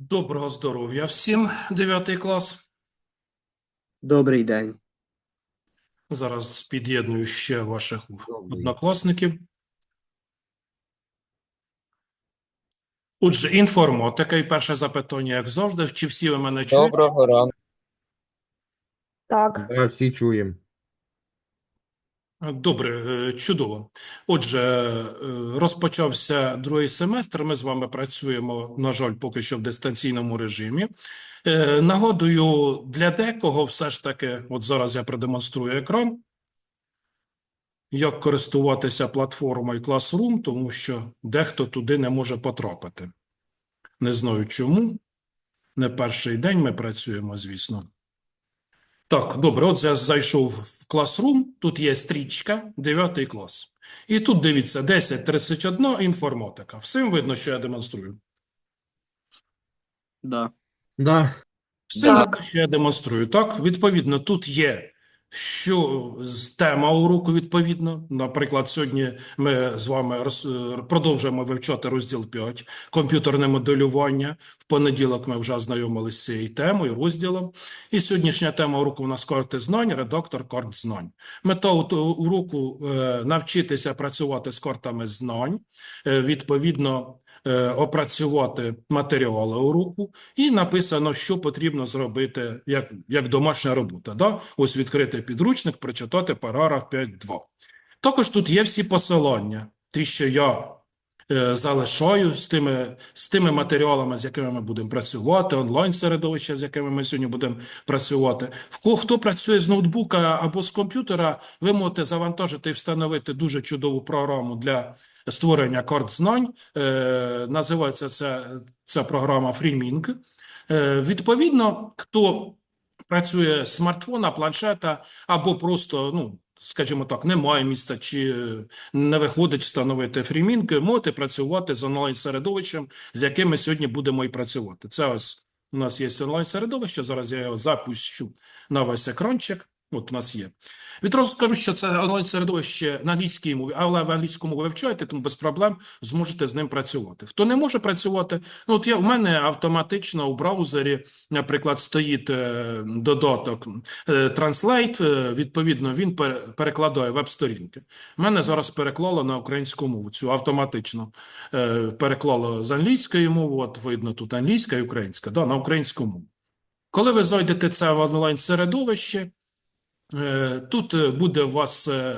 Доброго здоров'я всім, 9 клас. Добрий день. Зараз під'єдную ще ваших Добрий. однокласників. Отже, інформатика і перше запитання, як завжди. Чи всі ви мене чуєте? Доброго ранку. Так, Да, всі чуємо. Добре, е, чудово. Отже, е, розпочався другий семестр. Ми з вами працюємо, на жаль, поки що в дистанційному режимі. Е, Нагадую, для декого все ж таки, от зараз я продемонструю екран, як користуватися платформою Classroom, тому що дехто туди не може потрапити. Не знаю чому. Не перший день ми працюємо, звісно. Так, добре, от я зайшов в Classroom, тут є стрічка, 9 клас. І тут дивіться, 10.31 інформатика. Всім видно, що я демонструю. Да. Да. Все видно, що я демонструю. Так, відповідно, тут є що тема уроку, відповідно. Наприклад, сьогодні ми з вами роз- продовжуємо вивчати розділ 5 комп'ютерне моделювання. В понеділок ми вже ознайомилися з цією темою, розділом. І сьогоднішня тема уроку у нас карти знань, редактор карт знань. Мета уроку е, навчитися працювати з картами знань, е, відповідно, опрацювати матеріали уроку, і написано, що потрібно зробити як, як домашня робота. Да? Ось відкрити підручник, прочитати параграф 5.2. Також тут є всі посилання, ті, що я е, залишаю з тими, з тими матеріалами, з якими ми будемо працювати, онлайн-середовище, з якими ми сьогодні будемо працювати. В кого хто працює з ноутбука або з комп'ютера, ви можете завантажити і встановити дуже чудову програму для створення карт знань. Е, називається це, ця програма FreeMink. Е, відповідно, хто працює з смартфона, планшета або просто, ну, скажімо так, немає місця чи не виходить встановити фрімінки, можете працювати з онлайн-середовищем, з яким ми сьогодні будемо і працювати. Це ось у нас є онлайн-середовище, зараз я його запущу на весь екранчик. От у нас є. Відразу скажу, що це онлайн-середовище на англійській мові, але в англійському ви вивчаєте, тому без проблем зможете з ним працювати. Хто не може працювати, ну от я, у мене автоматично у браузері, наприклад, стоїть е, додаток е, Translate, е, відповідно, він перекладає веб-сторінки. Мене зараз переклало на українську мову, цю автоматично переклало з англійської мови, от видно тут англійська і українська, да, на українську мову. Коли ви зайдете це в онлайн-середовище, Тут е, буде у вас е,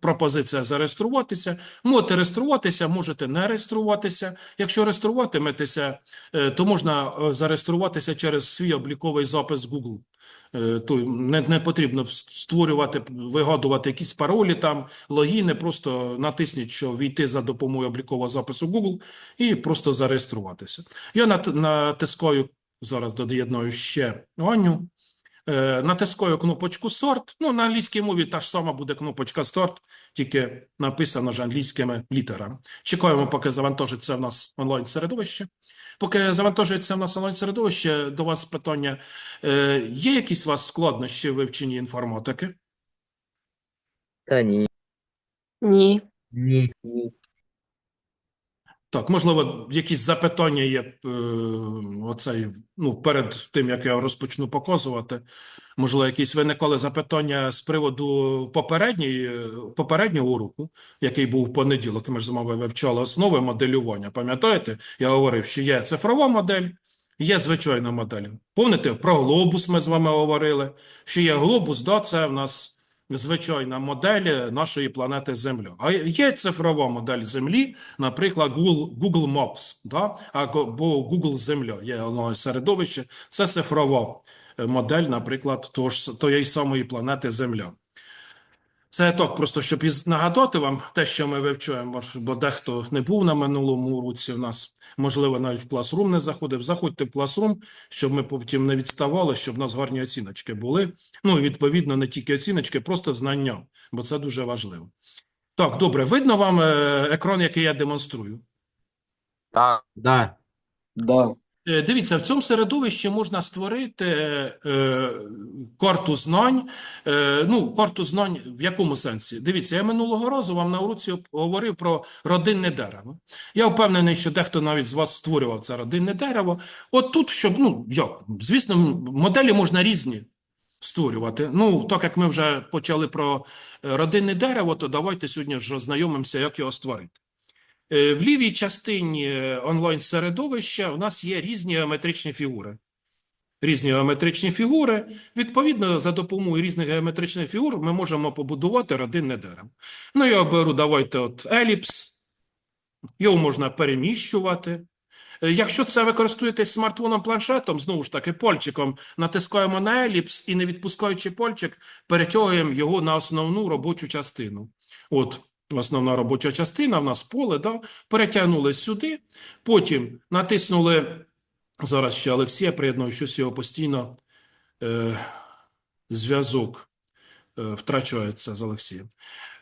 пропозиція зареєструватися. Можете реєструватися, можете не реєструватися. Якщо реєструватиметеся, е, то можна е, зареєструватися через свій обліковий запис Google. Е, То не, не потрібно створювати, вигадувати якісь паролі там, логіни, просто натисніть, що війти за допомогою облікового запису Google і просто зареєструватися. Я натискаю, зараз доєдную ще Аню. Е, Натискаю кнопочку Start. Ну, на англійській мові та ж сама буде кнопочка Start, тільки написано вже англійськими літерами. Чекаємо, поки завантажиться в нас онлайн-середовище. Поки завантажується в нас онлайн-середовище, до вас питання. Е, Є якісь у вас складнощі в вивченні інформатики? Та ні. ні. Ні. Так, можливо, якісь запитання є е, оцей, ну, перед тим, як я розпочну показувати. Можливо, якісь виникали запитання з приводу попереднього уроку, який був в понеділок. Ми ж з вами вивчали основи моделювання. Пам'ятаєте? Я говорив, що є цифрова модель, є звичайна модель. Помните, про глобус ми з вами говорили, що є глобус, да, це в нас звичайна модель нашої планети Земля. А є цифрова модель Землі, наприклад, Google, Maps, да? або Google Земля, є воно середовище. Це цифрова модель, наприклад, тієї самої планети Земля. Це так, просто щоб нагадати вам те, що ми вивчаємо, бо дехто не був на минулому уроці у нас, можливо, навіть в класрум не заходив. Заходьте в класрум, щоб ми потім не відставали, щоб у нас гарні оціночки були. Ну, і відповідно, не тільки оціночки, просто знання, бо це дуже важливо. Так, добре, видно вам е, екран, який я демонструю? Так. Да. Да. Е, Дивіться, в цьому середовищі можна створити е, карту знань. Е, ну, карту знань в якому сенсі? Дивіться, я минулого разу вам на уроці говорив про родинне дерево. Я впевнений, що дехто навіть з вас створював це родинне дерево. От тут, щоб, ну, як, звісно, моделі можна різні створювати. Ну, так як ми вже почали про е, родинне дерево, то давайте сьогодні ж ознайомимося, як його створити. Е, В лівій частині е, онлайн-середовища в нас є різні геометричні фігури. Різні геометричні фігури. Відповідно, за допомогою різних геометричних фігур ми можемо побудувати родинне дерево. Ну, я беру, давайте, от еліпс. Його можна переміщувати. Е, Якщо це ви користуєтесь смартфоном планшетом, знову ж таки, пальчиком натискаємо на еліпс і, не відпускаючи пальчик, перетягуємо його на основну робочу частину. От, основна робоча частина, в нас поле, да? перетягнули сюди, потім натиснули, зараз ще Олексія приєдную, щось його постійно е, зв'язок е, втрачається з Олексієм.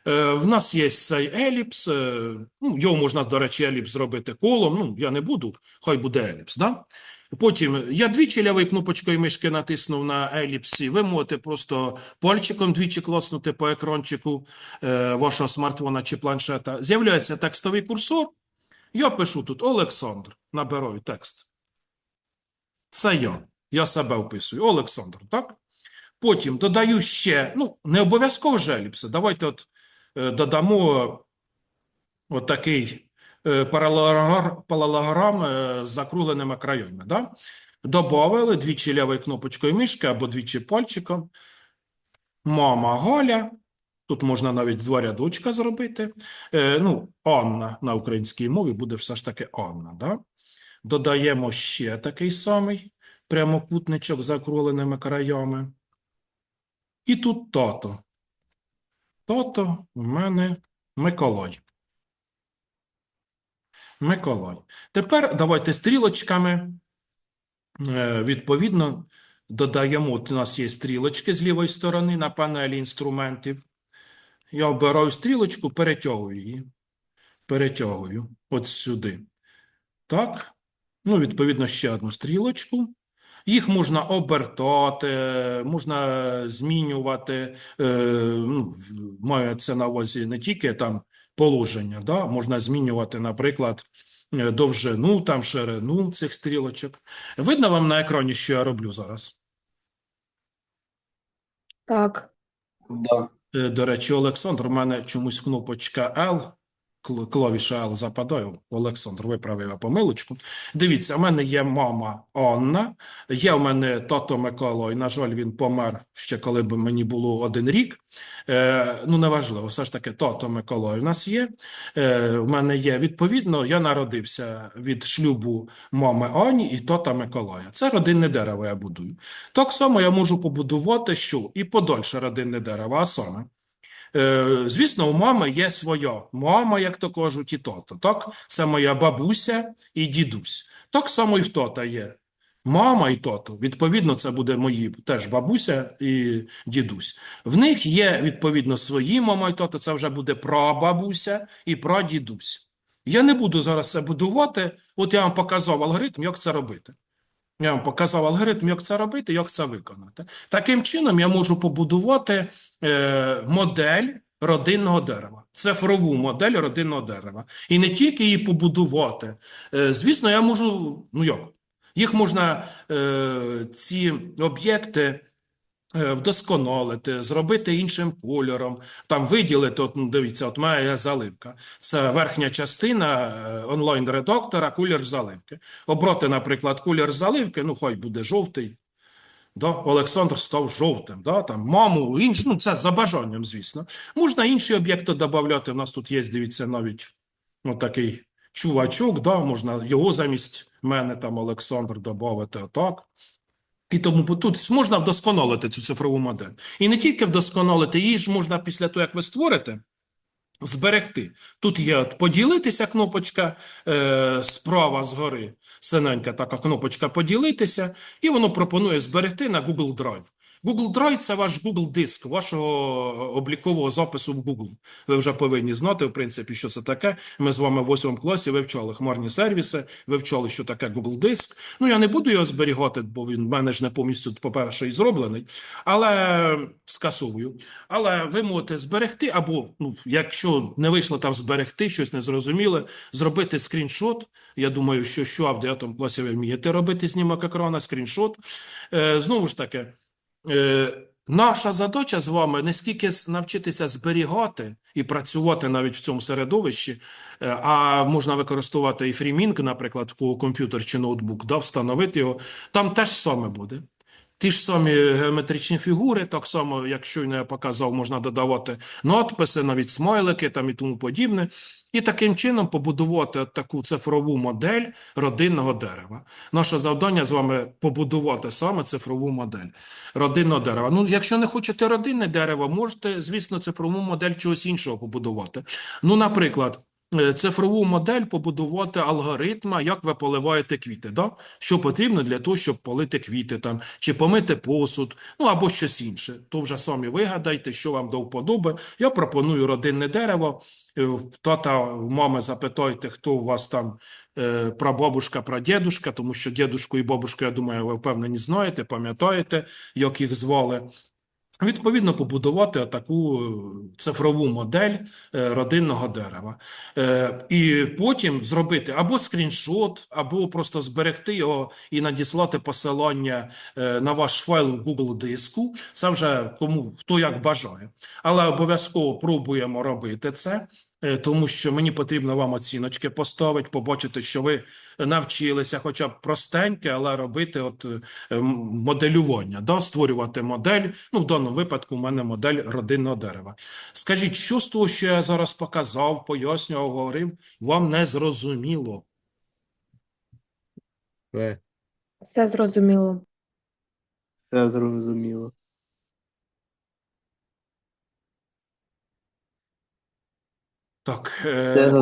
Е, В нас є цей еліпс. е, Ну, його можна, до речі, еліпс зробити колом. Ну, я не буду, хай буде еліпс. Да? Потім я двічі лівою кнопочкою мишки натиснув на еліпсі. Ви можете просто пальчиком двічі класнути по екранчику е, вашого смартфона чи планшета. З'являється текстовий курсор. Я пишу тут Олександр, набираю текст. Це я. Я себе вписую. Олександр, так? Потім додаю ще, ну, не обов'язково ж еліпси. Давайте от е, додамо от е, паралелограм е, з закругленими краями. Да? Добавили двічі лівою кнопочкою мишки або двічі пальчиком. Мама Галя. Тут можна навіть два рядочка зробити. Е, ну, Анна на українській мові буде все ж таки Анна. Да? Додаємо ще такий самий прямокутничок з закругленими краями. І тут тато. Тато в мене Миколай. Миколай. Тепер давайте стрілочками. Е, Відповідно, додаємо. От у нас є стрілочки з лівої сторони на панелі інструментів. Я обираю стрілочку, перетягую її. Перетягую от сюди. Так. Ну, відповідно, ще одну стрілочку. Їх можна обертати, можна змінювати. е, ну, маю це на увазі не тільки там положення, да? можна змінювати, наприклад, е, довжину, там ширину цих стрілочок. Видно вам на екрані, що я роблю зараз? Так. Да. Е, До речі, Олександр, у мене чомусь кнопочка L, клавіша L западає. Олександр, виправив помилочку. Дивіться, у мене є мама Анна, є у мене тато Миколай. На жаль, він помер ще коли б мені було один рік. Е, ну, неважливо, все ж таки, тато Миколай у нас є. Е, у мене є, відповідно, я народився від шлюбу мами Ані і тата Миколая. Це родинне дерево я будую. Так само я можу побудувати що? І подальше родинне дерево, а саме. Е, звісно, у мами є своя мама, як то кажуть, і тато. Так? Це моя бабуся і дідусь. Так само і в тата є. Мама і тато. Відповідно, це буде мої теж бабуся і дідусь. В них є, відповідно, свої мама і тато. Це вже буде прабабуся і прадідусь. Я не буду зараз це будувати. От я вам показав алгоритм, як це робити. Я вам показав алгоритм, як це робити, як це виконати. Таким чином, я можу побудувати е, модель родинного дерева, цифрову модель родинного дерева. І не тільки її побудувати. Е, звісно, я можу, ну як, їх можна, е, ці об'єкти. Е, Вдосконалити, зробити іншим кольором, там виділити, от, ну, дивіться, от моя заливка. Це верхня частина е, онлайн-редактора, колір заливки. Обрати, наприклад, колір заливки, ну хай буде жовтий. Да? Олександр став жовтим. Да? Там, маму, інш, ну це за бажанням, звісно. Можна інші об'єкти додати. У нас тут є, дивіться, навіть отакий чувачок, да? можна його замість мене, там, Олександр, додати отак. І тому тут можна вдосконалити цю цифрову модель. І не тільки вдосконалити, її ж можна після того, як ви створите, зберегти. Тут є от поділитися кнопочка е, справа згори, синенька така кнопочка поділитися, і воно пропонує зберегти на Google Drive. Google Drive – це ваш Google диск, вашого облікового запису в Google. Ви вже повинні знати, в принципі, що це таке. Ми з вами в 8 класі вивчали хмарні сервіси, вивчали, що таке Google диск. Ну, я не буду його зберігати, бо він в мене ж не повністю, по-перше, і зроблений, але скасовую. Але ви можете зберегти, або, ну, якщо не вийшло там зберегти, щось незрозуміле, зробити скріншот. Я думаю, що що в 9 класі ви вмієте робити знімок екрана, скріншот. Е, знову ж таки, е, наша задача з вами не скільки навчитися зберігати і працювати навіть в цьому середовищі, е, а можна використовувати і фрімінг, наприклад, в комп'ютер чи ноутбук, да, встановити його. Там теж саме буде. Ті ж самі геометричні фігури, так само, як щойно я показав, можна додавати надписи, навіть смайлики там і тому подібне. І таким чином побудувати таку цифрову модель родинного дерева. Наше завдання з вами побудувати саме цифрову модель родинного дерева. Ну, якщо не хочете родинне дерево, можете, звісно, цифрову модель чогось іншого побудувати. Ну, наприклад, цифрову модель побудувати алгоритма, як ви поливаєте квіти. Да? Що потрібно для того, щоб полити квіти там, чи помити посуд, ну або щось інше. То вже самі вигадайте, що вам до вподоби. Я пропоную родинне дерево. Е, Тата, мами запитайте, хто у вас там е, прабабушка, прадідушка, тому що дідушку і бабушку, я думаю, ви впевнені знаєте, пам'ятаєте, як їх звали. Відповідно, побудувати таку цифрову модель е, родинного дерева. Е, І потім зробити або скріншот, або просто зберегти його і надіслати посилання е, на ваш файл в Google диску. Це вже кому хто як бажає. Але обов'язково пробуємо робити це. Е, Тому що мені потрібно вам оціночки поставити, побачити, що ви навчилися, хоча б простеньке, але робити от е, моделювання, да, створювати модель. Ну, в даному випадку, у мене модель родинного дерева. Скажіть, що з того, що я зараз показав, пояснював, говорив, вам не зрозуміло? Все зрозуміло. Все зрозуміло. Так, е.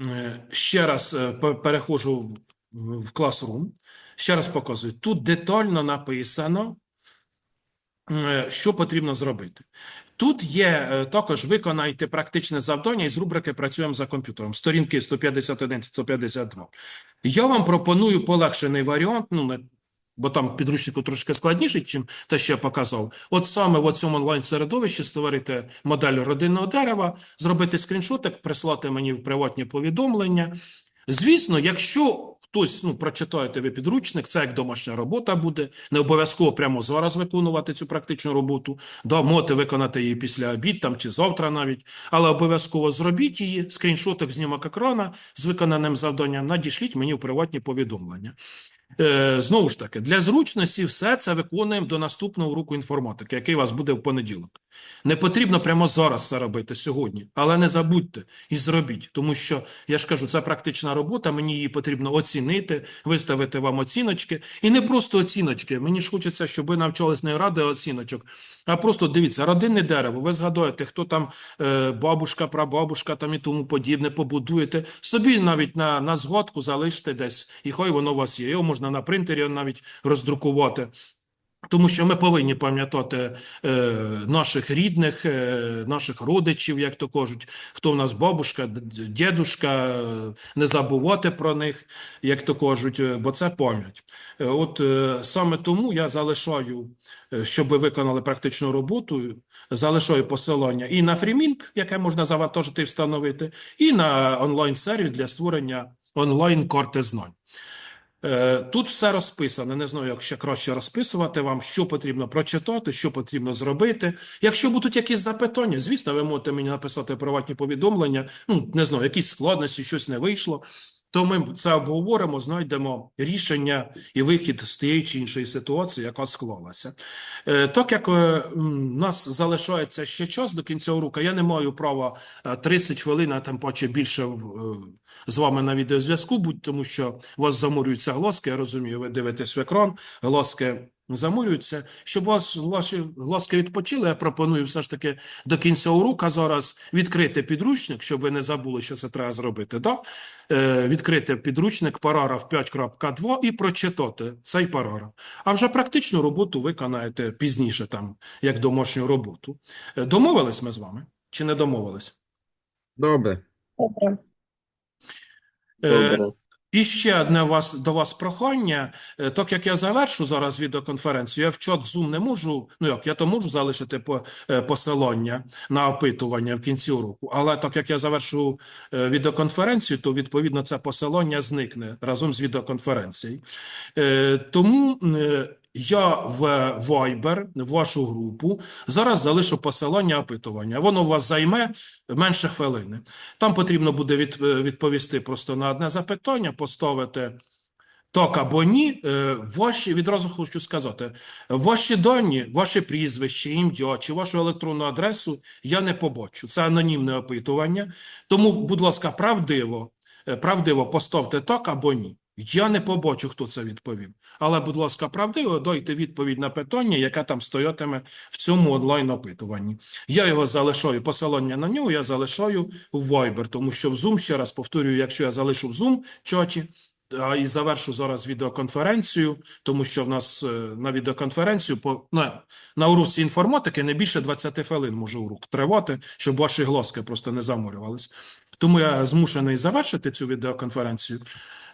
Е, Ще раз е, пе- переходжу в, в Classroom. Ще раз показую. Тут детально написано, що потрібно зробити. Тут є також виконайте практичне завдання із рубрики Працюємо за комп'ютером. Сторінки 151 152. Я вам пропоную полегшений варіант, ну, бо там підручнику трошки складніший, чим те, що я показав. От саме в цьому онлайн-середовищі створити модель родинного дерева, зробити скріншотик, прислати мені в приватні повідомлення. Звісно, якщо хтось, ну, прочитаєте ви підручник, це як домашня робота буде, не обов'язково прямо зараз виконувати цю практичну роботу, да, можете виконати її після обід там, чи завтра навіть, але обов'язково зробіть її, скріншотик, знімок екрана з виконаним завданням, надішліть мені в приватні повідомлення. Е, знову ж таки, для зручності все це виконуємо до наступного уроку інформатики, який у вас буде в понеділок. Не потрібно прямо зараз це робити сьогодні, але не забудьте і зробіть, тому що я ж кажу, це практична робота. Мені її потрібно оцінити, виставити вам оціночки, і не просто оціночки. Мені ж хочеться, щоб ви навчались не ради оціночок, а просто дивіться, родинне дерево. Ви згадуєте, хто там е, бабушка, прабабушка там і тому подібне, побудуєте. Собі навіть на, на згадку залиште десь, і хай воно у вас є. Його можна на принтері навіть роздрукувати. Тому що ми повинні пам'ятати е, наших рідних, е, наших родичів, як то кажуть, хто в нас бабушка, дідушка, не забувати про них, як то кажуть, е, бо це пам'ять. Е, От е, саме тому я залишаю, е, щоб ви виконали практичну роботу, залишаю посилання і на фрімінг, яке можна завантажити і встановити, і на онлайн-сервіс для створення онлайн-карти знань. Е, Тут все розписано. Не знаю, як ще краще розписувати вам, що потрібно прочитати, що потрібно зробити. Якщо будуть якісь запитання, звісно, ви можете мені написати приватні повідомлення. Ну, не знаю, якісь складності, щось не вийшло. То ми це обговоримо, знайдемо рішення і вихід з тієї чи іншої ситуації, яка склалася. Е, Так як е, нас залишається ще час до кінця уроку, я не маю права е, 30 хвилин, а тим паче більше е, з вами на відеозв'язку, будь тому що у вас заморюються глазки, я розумію, ви дивитесь в екран, глазки замурюються. Щоб вас ваші глазки відпочили, я пропоную все ж таки до кінця уроку зараз відкрити підручник, щоб ви не забули, що це треба зробити. Да? Е, відкрити підручник параграф 5.2 і прочитати цей параграф. А вже практичну роботу виконаєте пізніше, там, як домашню роботу. Е, Домовились ми з вами? Чи не домовились? Добре. Добре. Е, Добре. І ще одне вас, до вас прохання. Е, Так як я завершу зараз відеоконференцію, я в чат Zoom не можу, ну як, я то можу залишити по, е, посилання на опитування в кінці року. але так як я завершу е, відеоконференцію, то відповідно це посилання зникне разом з відеоконференцією. Тому я в Viber, в вашу групу, зараз залишу посилання опитування. Воно вас займе менше хвилини. Там потрібно буде е, відповісти просто на одне запитання, поставити так або ні. Е, Ваші, відразу хочу сказати, ваші дані, ваше прізвище, ім'я чи вашу електронну адресу я не побачу. Це анонімне опитування. Тому, будь ласка, правдиво, е, правдиво поставте так або ні. Я не побачу, хто це відповів. Але, будь ласка, правдиво дайте відповідь на питання, яке там стоятиме в цьому онлайн-опитуванні. Я його залишаю, посилання на нього я залишаю в Viber, тому що в Zoom, ще раз повторюю, якщо я залишу в Zoom чаті, і завершу зараз відеоконференцію, тому що в нас е, на відеоконференцію по на, на уроці інформатики не більше 20 хвилин може урок тривати, щоб ваші глазки просто не заморювались. Тому я змушений завершити цю відеоконференцію.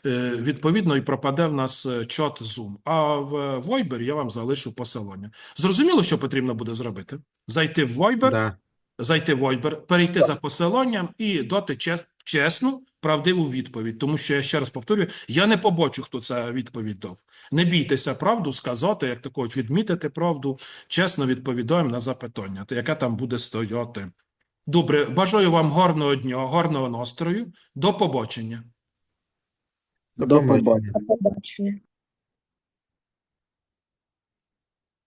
Е, Відповідно, і пропаде в нас е, чат Zoom. А в Viber я вам залишу посилання. Зрозуміло, що потрібно буде зробити? Зайти в Viber, Да. зайти в Viber, перейти за посиланням і дати чесну, правдиву відповідь. Тому що я ще раз повторюю, я не побачу, хто це відповідь дав. Не бійтеся правду сказати, як тако от відмітити правду, чесно відповідаємо на запитання, яке там буде стояти. Добре, бажаю вам гарного дня, гарного настрою. До побачення. До побачення.